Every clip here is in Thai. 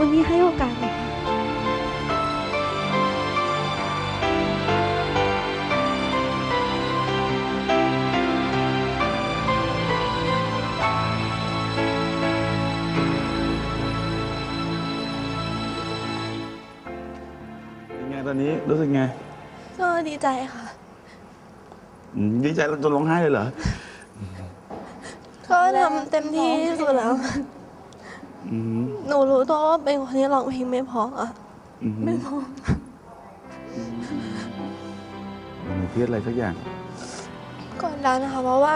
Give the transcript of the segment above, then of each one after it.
คุณที่ให้โอกาสหนูค่ะเป็นไงตอนนี้รู้สึกไง ก็ดีใจค่ะ อืมดีใจจนร้องไห้เลยเหรอ ก็ทำเต็มที่ที่สุดแล้ว อืมหนูรู้ตัวว่าเป็นคนที่ร้องเพลงไม่เพออะอืมไม่เพอหนูเครียดอะไรสักอย่าง กดดันนะคะเพราะว่า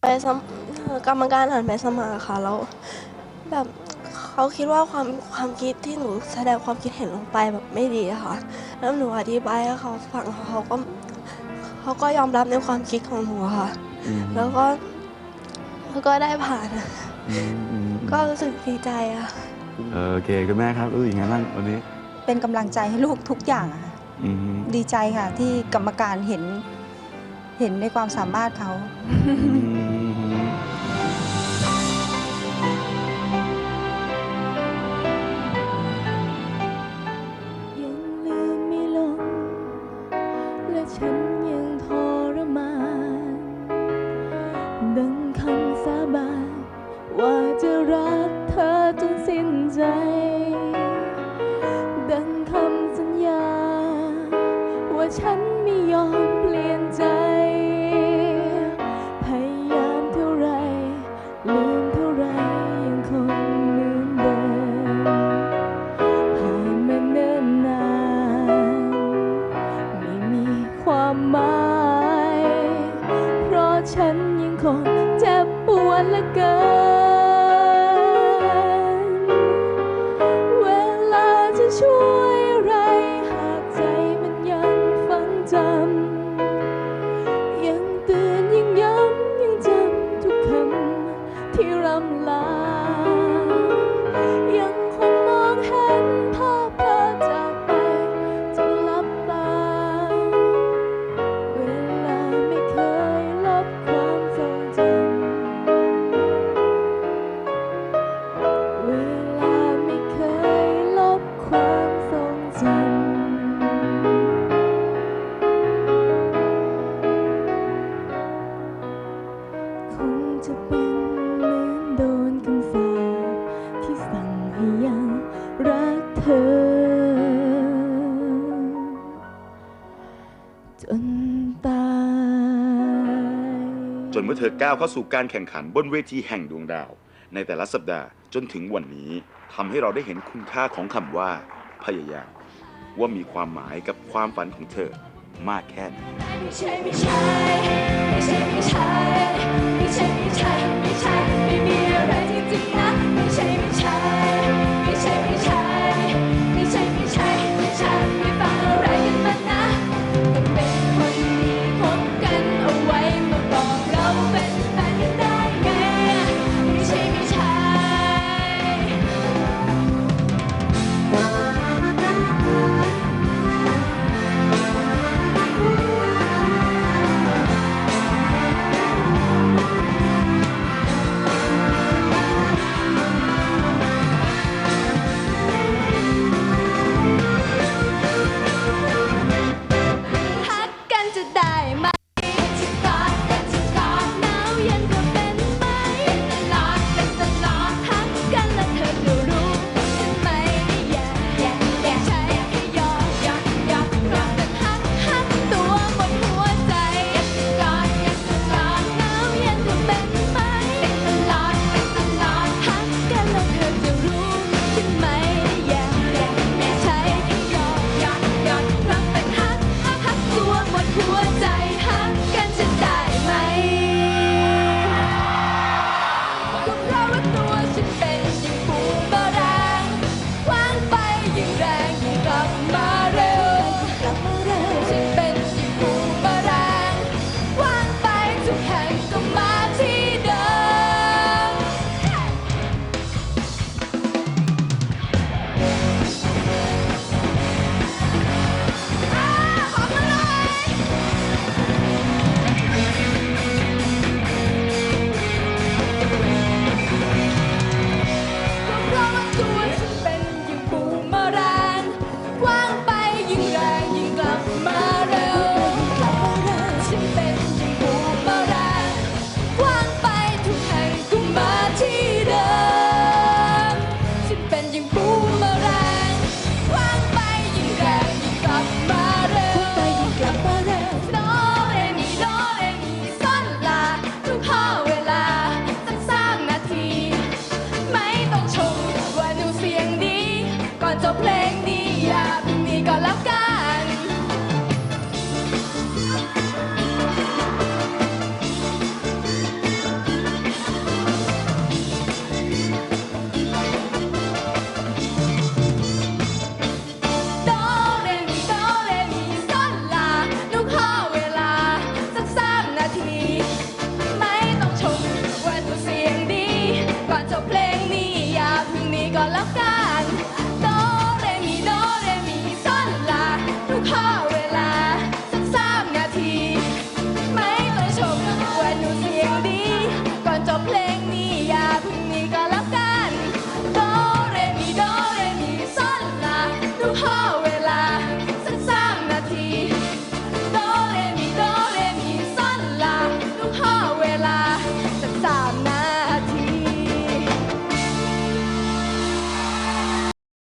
ไปสมกรรมการอ่านไปสมัครค่ะ แล้วแบบเขาคิดว่าความความคิดที่หนูแสดงความคิดเห็นลงไปแบบไม่ดีอะค่ะ แล้วหนูอธิบายให้เขาฟังเขาก็เขาก็ยอมรับในความคิดของหนูอะค่ะ อืมแล้วก็แล้วก็ได้ผ่านอะอืมอืม ก็รู้สึกดีใจอะเออโอเคคุณแม่ครับรู้สึกยังไงบ้างวันนี้ เป็นกำลังใจให้ลูกทุกอย่างอะค่ะอืมดีใจค่ะ ที่กรรมการเห็น เห็นในความสามารถเขา อืมยังลืมไม่ลง และฉันยังทรมาน ดังคำสาบาน ว่าจะรักเธอจนสิ้นใจ ดังคำสัญญา ว่าฉันไม่ยอมเปลี่ยนใจ พยายามเท่าไรลืมเท่าไรยังคงเหมือนเดิมผ่านมาเนิ่นนานไม่มีความหมาย เพราะฉันยังคงเจ็บปวดเหลือเกินา จะเป็นเหมือนโดนคำสาปที่สั่งให้ยังรักเธอ จนตายจนเมื่อเธอก้าวเข้าสู่การแข่งขันบนเวทีแห่งดวงดาว ในแต่ละสัปดาห์จนถึงวันนี้ทำให้เราได้เห็นคุณค่าของคำว่า พยายาม ว่ามีความหมายกับความฝันของเธอ มากแค่ไหนไม่ใช่ไม่ใช่ไม่ใช่ไม่ใช่ไม่ใช่ไม่ใช่ไม่ใช่ไม่มีอะไรจริงๆนะ